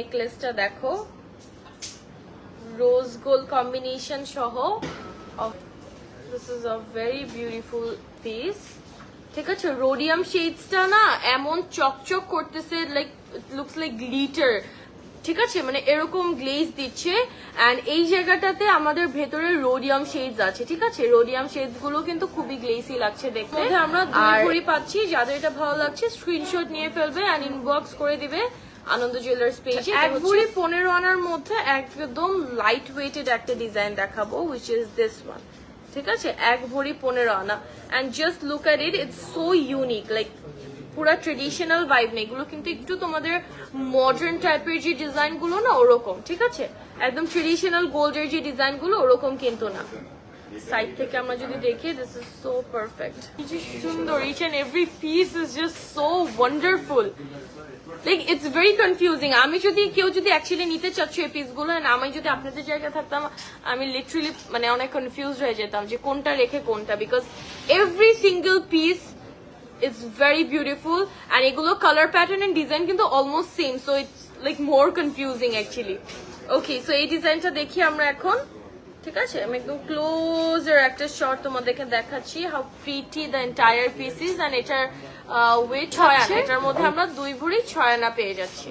নেকলেসটা দেখো। Rose gold combination সহ। This is a very beautiful piece ঠিক আছে রোডিয়াম শেডসটা না এমন চকচক করতেছে লাইক লুকস লাইক গ্লিটার ঠিক আছে মানে এরকম গ্লেজ দিচ্ছে। এন্ড এই জায়গাটাতে আমাদের ভেতরে রোডিয়াম শেডস আছে ঠিক আছে? রোডিয়াম শেডসগুলো কিন্তু খুবই গ্লেসি লাগছে দেখতে। আমরা দুই পাচ্ছি যাদের এটা ভালো লাগছে স্ক্রিনশট নিয়ে ফেলবে এন্ড ইনবক্স করে দিবে। আনন্দ জুয়েলার্স পেজে এক ভরি পনেরো আনার মধ্যে একদম লাইট ওয়েটেড একটা ডিজাইন দেখাবো উইচ ইজ দিস ওয়ান ঠিক আছে? এক ভরি পনেরো আনা। And just look at it it's so unique like পুরা ট্রেডিশনাল ভাইব নেই। এগুলো কিন্তু একটু তোমাদের মডার্ন টাইপের যে ডিজাইনগুলো না ওরকম। ঠিক আছে? একদম ট্রেডিশনাল গোল্ডের যে ডিজাইনগুলো ওরকম কিন্তু না। সাইড থেকে আমরা যদি দেখি দিস ইজ সো পারফেক্ট কি যে সুন্দর each and every piece is just so wonderful like it's very confusing আমি যদি, কেউ যদি অ্যাকচুয়ালি নিতে চাচ্ছ এই পিসগুলো আমি যদি আপনাদের জায়গায় থাকতাম, আমি লিটারালি মানে অনেক কনফিউজ হয়ে যেতাম যে কোনটা রেখে কোনটা because every single piece it's very beautiful and এগুলো কালার প্যাটার্ন এন্ড ডিজাইন কিন্তু almost same so it's like more confusing actually okay so এই ডিজাইনটা দেখি আমরা এখন. ঠিক আছে? আমি একদম ক্লোজের একটা শর্ট তোমাদেরকে দেখাচ্ছি how pretty the entire pieces and এটার ওয়েট ছয় আনা। এটার মধ্যে আমরা দুই ভরি ছয় আনা পেয়ে যাচ্ছি।